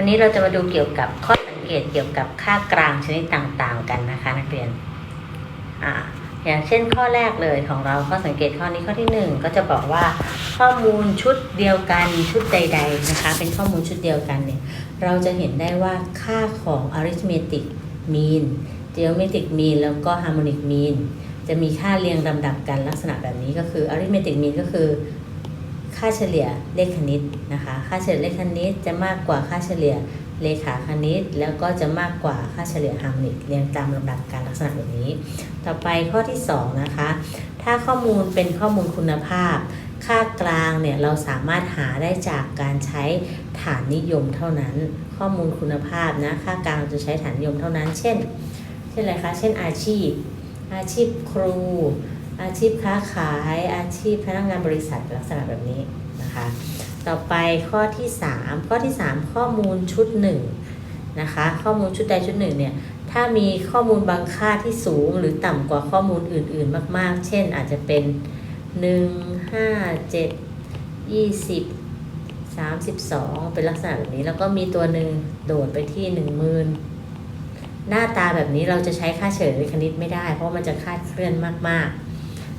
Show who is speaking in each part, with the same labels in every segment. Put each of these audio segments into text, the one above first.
Speaker 1: วันนี้เราจะมาดูเกี่ยวกับข้อสังเกตเกี่ยวกับค่ากลางชนิดต่างๆ กันนะคะ นักเรียนอ่าอย่างเช่นข้อแรกเลยของเราข้อสังเกตข้อนี้ข้อที่หนึ่งก็จะบอกว่าข้อมูลชุดเดียวกันชุดใด ๆนะคะ เป็นข้อมูลชุดเดียวกันเนี่ยเราจะเห็นได้ว่าค่าของ arithmetic mean geometric mean แล้วก็ harmonic mean จะมีค่าเรียงลำดับกันลักษณะแบบนี้ก็คือ arithmetic mean ก็คือ ค่าเฉลี่ยเลขคณิตนะคะ ค่าเฉลี่ยเลขคณิตจะมากกว่าค่าเฉลี่ยเลขาคณิต แล้วก็จะมากกว่าค่าเฉลี่ยฮาร์มนิกเรียงตามลำดับการลักษณะแบบนี้ ต่อไปข้อที่ 2 นะคะ ถ้าข้อมูลเป็นข้อมูลคุณภาพ ค่ากลางเนี่ยเราสามารถหาได้จากการใช้ฐานนิยมเท่านั้น ข้อมูลคุณภาพนะค่ากลางจะใช้ฐานนิยมเท่านั้น เช่น เช่นอะไรคะ เช่นอาชีพ อาชีพครู อาชีพค้าขายอาชีพพนักงานบริษัทลักษณะแบบนี้นะคะ ต่อไปข้อที่ 3 ข้อที่ 3 ข้อมูลชุด1นะคะข้อมูลชุดใดชุดหนึ่งเนี่ยถ้ามีข้อมูลบางค่าที่สูงหรือต่ำกว่าข้อมูลอื่น ๆ มาก ๆ เช่นอาจจะเป็น 1 5 7 20 32 เป็นลักษณะแบบนี้ แล้วก็มีตัวหนึ่งโดดไปที่ 10,000หน้าตาแบบนี้เราจะใช้ค่าเฉลี่ยคณิตไม่ได้ เพราะมันจะคาดเคลื่อนมาก ๆ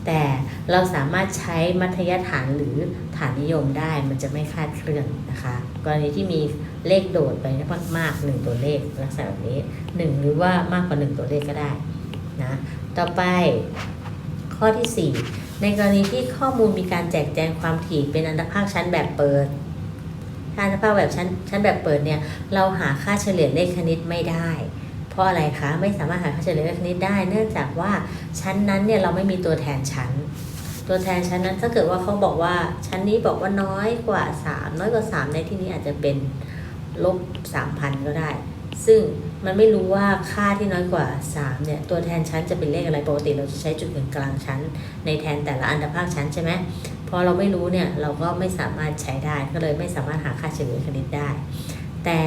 Speaker 1: แต่เราสามารถใช้มัธยฐานหรือฐานนิยมได้มันจะไม่คาดเคลื่อนนะคะ กรณีที่มีเลขโดดไปมากๆหนึ่งตัวเลขลักษณะแบบนี้หนึ่งหรือว่ามากกว่าหนึ่งตัวเลขก็ได้นะต่อไปข้อที่ 4 ในกรณีที่ข้อมูลมีการแจกแจงความถี่เป็นอันดับภาคชั้นแบบเปิดถ้าอันดับภาคแบบชั้นชั้นแบบเปิดเนี่ยเราหาค่าเฉลี่ยเลขคณิตไม่ได้ เพราะอะไรคะไม่สามารถหาค่าเฉลี่ยเลขคณิตได้ เนื่องจากว่าชั้นนั้นเนี่ยเราไม่มีตัวแทนชั้น ตัวแทนชั้นนั้นถ้าเกิดว่าเขาบอกว่าชั้นนี้บอกว่าน้อยกว่า 3 น้อยกว่า 3 ในที่นี้อาจจะเป็นลบ3,000 ก็ได้ ซึ่งมันไม่รู้ว่าค่าที่น้อยกว่า 3 เนี่ย ตัวแทนชั้นจะเป็นเลขอะไรปกติเราจะใช้จุดกึ่งกลางชั้น ในแทนแต่ละอันดับภาคชั้นใช่ไหมพอเราไม่รู้เนี่ยเราก็ไม่สามารถใช้ได้ก็เลยไม่สามารถหาค่าเฉลี่ยคณิตได้ แต่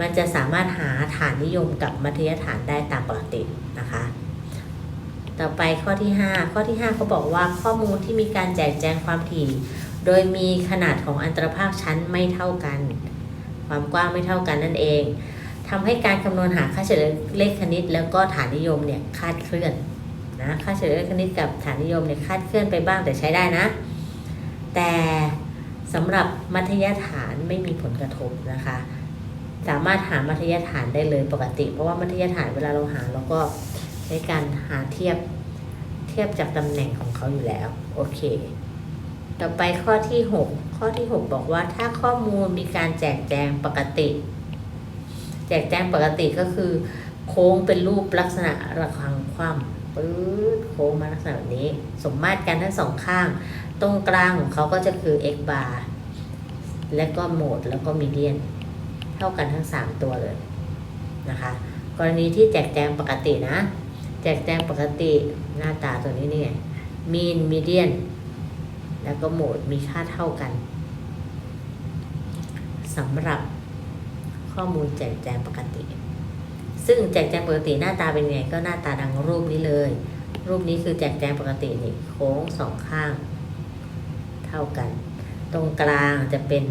Speaker 1: มันจะสามารถหาฐานนิยมกับมัธยฐานได้ตามปกตินะคะ ต่อไปข้อที่ 5 ข้อที่5เขาบอกว่าข้อมูลที่มีการแจกแจงความถี่ โดยมีขนาดของอันตรภาคชั้นไม่เท่ากัน ความกว้างไม่เท่ากันนั่นเองทำให้การคำนวณหาค่าเฉลี่ยเลขคณิต แล้วก็ฐานนิยมเนี่ยคาดเคลื่อนนะค่าเฉลี่ยเลขคณิตกับฐานนิยมเนี่ยคาดเคลื่อนไปบ้างแต่ใช้ได้นะ แต่ สำหรับมัธยฐานไม่มีผลกระทบนะคะ สามารถหามัธยฐานได้เลยปกติ เพราะว่ามัธยฐานเวลาเราหาเราก็ใช้การหาเทียบเทียบจากตำแหน่งของเขาอยู่แล้ว โอเค ต่อไปข้อที่ 6 ข้อที่ 6 บอกว่าถ้าข้อมูลมีการแจกแจงปกติ แจกแจงปกติก็คือ โค้งเป็นรูปลักษณะระฆังคว่ำปื๊ดโค้งมาลักษณะแบบนี้ สมมาตรกันทั้งสองข้าง ตรงกลางของเขาก็จะคือ x bar และก็โหมดแล้วก็มีเดียน เท่ากันทั้ง 3 ตัวเลยนะคะ กรณีที่แจกแจงปกตินะ แจกแจงปกติหน้าตาตัวนี้นี่ไงมีนมีเดียน แล้วก็โหมดมีค่าเท่ากันสำหรับข้อมูลแจกแจงปกติ ซึ่งแจกแจงปกติหน้าตาเป็นไงก็หน้าตาดังรูปนี้เลย รูปนี้คือแจกแจงปกตินี่โค้งสองข้าง ท่ากัน ตรงกลางจะเป็น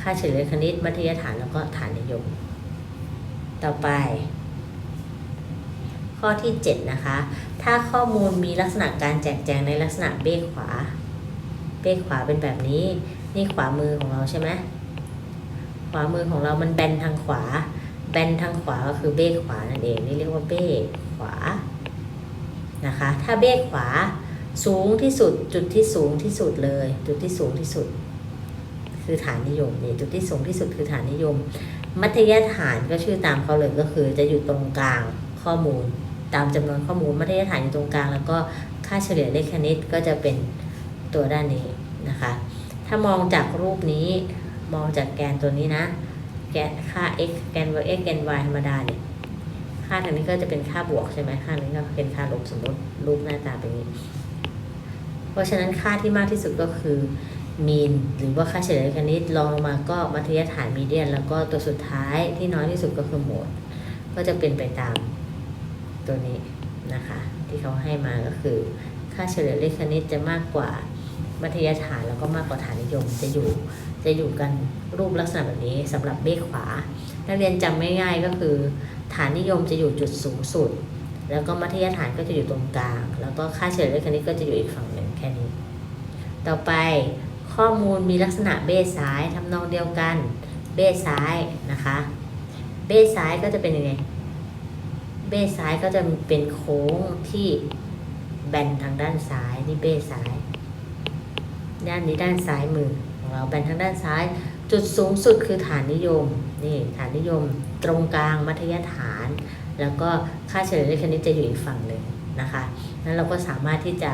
Speaker 1: ค่าเฉลี่ยคณิตมัธยฐานแล้วก็ฐานนิยม ต่อไป ข้อที่ 7 นะคะ ถ้าข้อมูลมีลักษณะการแจกแจงในลักษณะเบ้ขวา เบ้ขวาเป็นแบบนี้ นี่ขวามือของเราใช่ไหมขวามือของเรามันแบนทางขวา แบนทางขวาก็คือเบ้ขวานั่นเอง นี่เรียกว่าเบ้ขวานะคะ ถ้าเบ้ขวา สูงที่สุดจุดที่สูงที่สุดเลย จุดที่สูงที่สุด คือฐานนิยมนี่จุดที่สูงที่สุดคือฐานนิยม มัธยฐานก็ชื่อตามเขาเลยก็คือจะอยู่ตรงกลางข้อมูล ตามจำนวนข้อมูลมัธยฐานอยู่ตรงกลาง แล้วก็ค่าเฉลี่ยเลขคณิตก็จะเป็นตัวด้านนี้นะคะ ถ้ามองจากรูปนี้มองจากแกนตัวนี้นะแกนค่า x แกน y x แกน y ธรรมดาเนี่ยค่าทางนี้ก็จะเป็นค่าบวกใช่ไหมค่านี้ก็เป็นค่าลบสมมติรูปหน้าตาเป็นอย่างนี้ เพราะฉะนั้นค่าที่มากที่สุดก็คือมีนหรือว่าค่าเฉลี่ยคณิตรองลงมาก็มัธยฐานมีเดียน แล้วก็ตัวสุดท้ายที่น้อยที่สุดก็คือโหมด ก็จะเป็นไปตามตัวนี้นะคะ ที่เขาให้มาก็คือ ค่าเฉลี่ยเลขคณิตจะมากกว่ามัธยฐานแล้วก็มากกว่าฐานนิยมจะอยู่จะอยู่กันรูปลักษณะแบบนี้สำหรับเบ้ขวา นักเรียนจำไม่ง่ายก็คือ ฐานนิยมจะอยู่จุดสูงสุด แล้วก็มัธยฐานก็จะอยู่ตรงกลาง แล้วก็ค่าเฉลี่ยเลขคณิตก็จะอยู่อีกฝั่งหนึ่งแค่นี้ ต่อไปข้อมูลมีลักษณะเบ้ซ้ายทำนองเดียวกัน เบ้ซ้ายนะคะ เบ้ซ้ายก็จะเป็นยังไง เบ้ซ้ายก็จะเป็นโค้งที่แบนทางด้านซ้ายนี่เบ้ซ้าย ด้านนี้ด้านซ้ายมือของเราแบนทางด้านซ้าย จุดสูงสุดคือฐานนิยมนี่ฐานนิยม ตรงกลางมัธยฐาน แล้วก็ค่าเฉลี่ยเลขคณิตจะอยู่อีกฝั่งหนึ่งนะคะนั้นเราก็สามารถที่จะ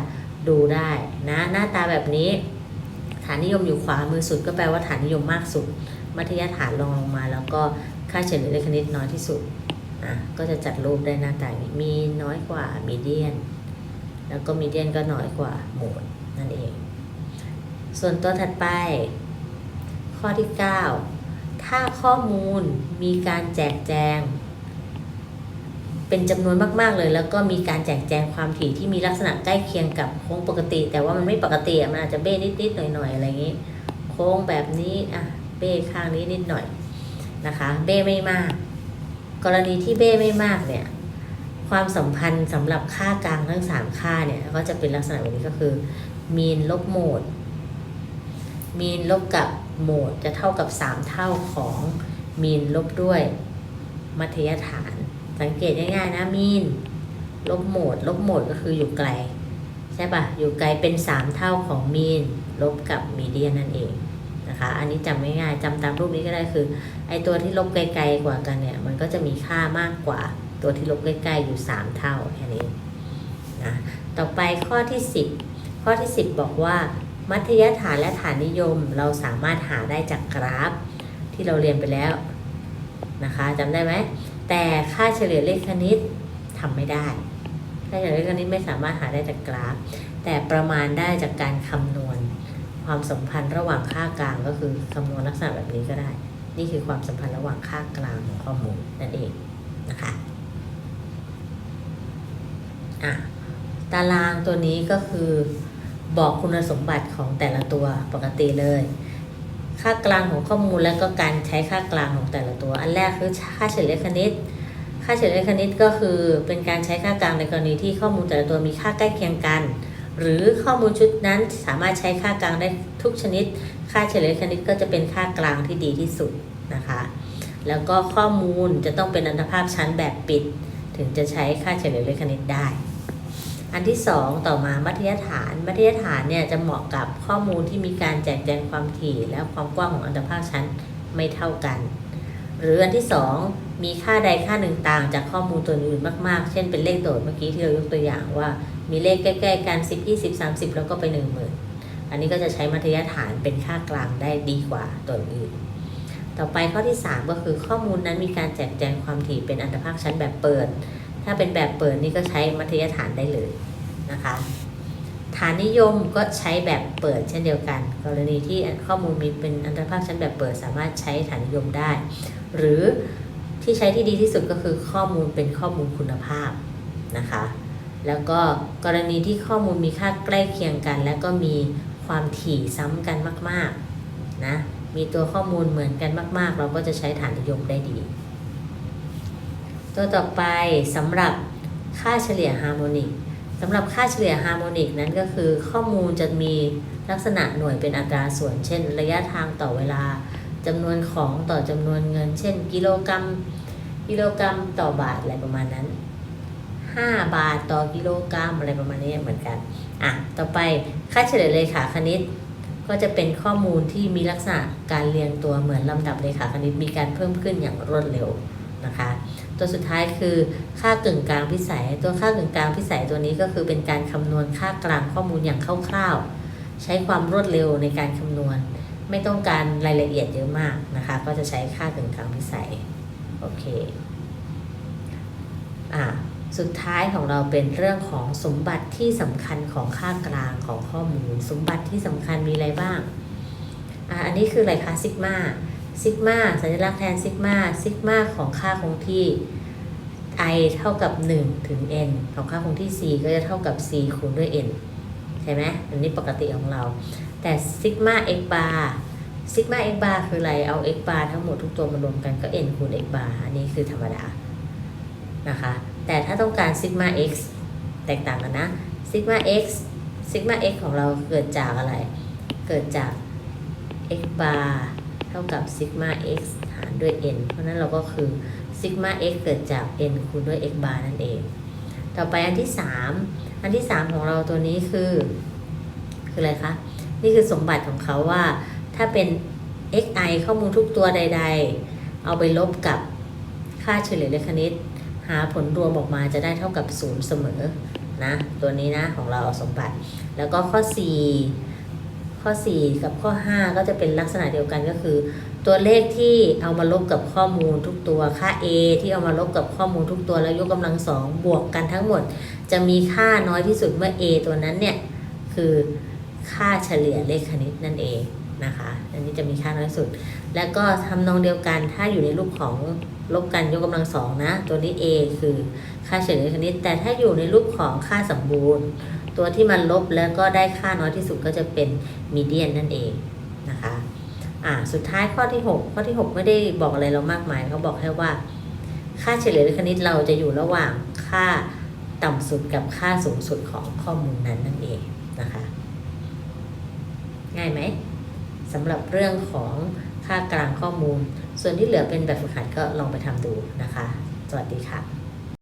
Speaker 1: ดูได้นะหน้าตาแบบนี้ ฐานนิยมอยู่ขวามือสุด ก็แปลว่าฐานนิยมมากสุด มัธยฐานรองลงมา แล้วก็ค่าเฉลี่ยเลขคณิตน้อยที่สุดอะก็จะจัดรูปได้หน้าตาอย่างนี้มีน้อยกว่ามีเดียน แล้วก็มีเดียนก็น้อยกว่าโหมดนั่นเอง ส่วนตัวถัดไป ข้อที่ 9 ถ้าข้อมูลมีการแจกแจง เป็นจำนวนมากๆเลย แล้วก็มีการแจกแจงความถี่ที่มีลักษณะใกล้เคียงกับโค้งปกติ แต่ว่ามันไม่ปกติมันอาจจะเบ้นิดๆหน่อยๆอะไรอย่างนี้ โค้งแบบนี้อะเบ้ข้างนี้นิดหน่อยนะคะ เบ้ไม่มาก กรณีที่เบ้ไม่มากเนี่ยความสัมพันธ์สำหรับค่ากลางทั้งสามค่าเนี่ยก็จะเป็นลักษณะแบบนี้ก็คือมีนลบโหมด มีนลบกับโหมดจะเท่ากับ 3 เท่าของมีนลบด้วยมัธยฐาน สังเกตง่ายๆนะมีนลบโหมด ลบโหมดก็คืออยู่ไกล ใช่ปะอยู่ไกลเป็น 3 เท่าของมีนลบกับมีเดียนนั่นเองนะคะ อันนี้จำง่ายๆจำตามรูปนี้ก็ได้คือไอตัวที่ลบไกลๆกว่ากันเนี่ย มันก็จะมีค่ามากกว่าตัวที่ลบใกล้ๆอยู่ 3 เท่าแค่นี้นะต่อไปข้อที่ 10 ข้อที่ 10 บอกว่า มัธยฐานและฐานนิยมเราสามารถหาได้จากกราฟที่เราเรียนไปแล้วนะคะจำได้ไหม แต่ค่าเฉลี่ยเลขคณิตทำไม่ได้ ค่าเฉลี่ยเลขคณิตไม่สามารถหาได้จากกราฟ แต่ประมาณได้จากการคำนวณ ความสัมพันธ์ระหว่างค่ากลางก็คือคำนวณลักษณะแบบนี้ก็ได้ นี่คือความสัมพันธ์ระหว่างค่ากลางของข้อมูลนั่นเองนะคะอะตารางตัวนี้ก็คือบอกคุณสมบัติของแต่ละตัวปกติเลย ค่ากลางของข้อมูลแล้วก็การใช้ค่ากลางของแต่ละตัว อันแรกคือค่าเฉลี่ยคณิต ค่าเฉลี่ยคณิตก็คือเป็นการใช้ค่ากลางในกรณีที่ข้อมูลแต่ละตัวมีค่าใกล้เคียงกัน หรือข้อมูลชุดนั้นสามารถใช้ค่ากลางได้ทุกชนิด ค่าเฉลี่ยคณิตก็จะเป็นค่ากลางที่ดีที่สุดนะคะ แล้วก็ข้อมูลจะต้องเป็นอันภาพชั้นแบบปิด ถึงจะใช้ค่าเฉลี่ยคณิตได้ อันที่ 2 ต่อมามัธยฐาน มัธยฐานเนี่ยจะเหมาะกับข้อมูลที่มีการแจกแจงความถี่และความกว้างของอันตภาคชั้นไม่เท่ากัน หรืออันที่ 2 มีค่าใดค่าหนึ่งต่างจากข้อมูลตัวอื่นมากๆ เช่นเป็นเลขโดดเมื่อกี้ที่เรายกตัวอย่างว่า มีเลขใกล้ๆกัน 10 20 30 แล้วก็ไป 1 0,000 อันนี้ก็จะใช้มัธยฐานเป็นค่ากลางได้ดีกว่าตัวอื่น ต่อไปข้อที่ 3 ก็คือข้อมูลนั้นมีการแจกแจงความถี่เป็นอันตภาคชั้นแบบเปิด ถ้าเป็นแบบเปิดนี่ก็ใช้มัธยฐานได้เลยนะคะ ฐานนิยมก็ใช้แบบเปิดเช่นเดียวกัน กรณีที่ข้อมูลมีเป็นอันตรภาคชั้นแบบเปิดสามารถใช้ฐานนิยมได้ หรือที่ใช้ที่ดีที่สุดก็คือข้อมูลเป็นข้อมูลคุณภาพนะคะ แล้วก็กรณีที่ข้อมูลมีค่าใกล้เคียงกัน และก็มีความถี่ซ้ำกันมากๆนะมีตัวข้อมูลเหมือนกันมาก ๆ เราก็จะใช้ฐานนิยมได้ดี ตัวต่อไปสำหรับค่าเฉลี่ยฮาร์โมนิกสำหรับค่าเฉลี่ยฮาร์โมนิกนั้นก็คือข้อมูลจะมีลักษณะหน่วยเป็นอัตราส่วน เช่น ระยะทางต่อเวลาจำนวนของต่อจำนวนเงิน เช่น กิโลกรัมกิโลกรัมต่อบาทอะไรประมาณนั้น 5 บาทต่อกิโลกรัมอะไรประมาณนี้เหมือนกันอะต่อไปค่าเฉลี่ยเลขาคณิต ก็จะเป็นข้อมูลที่มีลักษณะการเรียงตัวเหมือนลำดับเลขาคณิตมีการเพิ่มขึ้นอย่างรวดเร็ว นะคะ ตัวสุดท้ายคือค่ากึ่งกลางพิสัย ตัวค่ากึ่งกลางพิสัยตัวนี้ก็คือเป็นการคำนวณค่ากลางข้อมูลอย่างคร่าวๆ ใช้ความรวดเร็วในการคำนวณ ไม่ต้องการรายละเอียดเยอะมากนะคะ ก็จะใช้ค่ากึ่งกลางพิสัยโอเคอ่าสุดท้ายของเราเป็นเรื่องของสมบัติที่สำคัญของค่ากลางของข้อมูล สมบัติที่สำคัญมีอะไรบ้างอ่าอันนี้คืออะไรคะซิกมา ซิกมาสัญลักษณ์แทนซิกมาซิกมาของค่าคงที่ i เท่ากับ 1 ถึง n ของค่าคงที่ c ก็จะเท่ากับ c คูณด้วย n ใช่ไหมอันนี้ปกติของเรา แต่ซิกมา x bar ซิกมา x bar คืออะไร เอา x bar ทั้งหมดทุกตัวมารวมกันก็ n คูณ x bar อันนี้คือธรรมดา นะคะ แต่ถ้าต้องการซิกมา x แตกต่างกันนะซิกมา x ซิกมา x ของเราเกิดจากอะไร เกิดจาก x bar เท่ากับซิกมา x หารด้วย n เพราะนั้นเราก็คือซิกมา x เกิดจาก n คูณด้วย x bar นั่นเอง ต่อไปอันที่ 3 อันที่ 3 ของเราตัวนี้คือ คืออะไรคะ นี่คือสมบัติของเขาว่าถ้าเป็น xi ข้อมูลทุกตัวใด ๆ เอาไปลบกับค่าเฉลี่ยเลขคณิต หาผลรวมออกมาจะได้เท่ากับ 0 เสมอนะตัวนี้นะของเราสมบัติ แล้วก็ข้อ 4 ข้อ 4 กับข้อ 5 ก็จะเป็นลักษณะเดียวกันก็คือ ตัวเลขที่เอามาลบกับข้อมูลทุกตัวค่า a ที่เอามาลบกับข้อมูลทุกตัวแล้วยกกำลังสองบวกกันทั้งหมด จะมีค่าน้อยที่สุดเมื่อ a ตัวนั้นเนี่ยคือค่าเฉลี่ยเลขคณิตนั่นเองนะคะ อันนี้จะมีค่าน้อยที่สุด แล้วก็ทำนองเดียวกันถ้าอยู่ในรูปของลบกันยกกำลังสองนะ ตัวนี้ a คือค่าเฉลี่ยเลขคณิต แต่ถ้าอยู่ในรูปของค่าสมบูรณ์ ตัวที่มันลบแล้วก็ได้ค่าน้อยที่สุดก็จะเป็นมีเดียนนั่นเองนะคะอ่าสุดท้ายข้อที่ 6 ข้อที่ 6 ไม่ได้บอกอะไรเรามากมายเขาบอกแค่ว่า ค่าเฉลี่ยเลขคณิตเราจะอยู่ระหว่างค่าต่ำสุดกับค่าสูงสุดของข้อมูลนั้นนั่นเองนะคะง่ายไหมสำหรับเรื่องของค่ากลางข้อมูล ส่วนที่เหลือเป็นแบบฝึกหัดก็ลองไปทำดูนะคะ สวัสดีค่ะ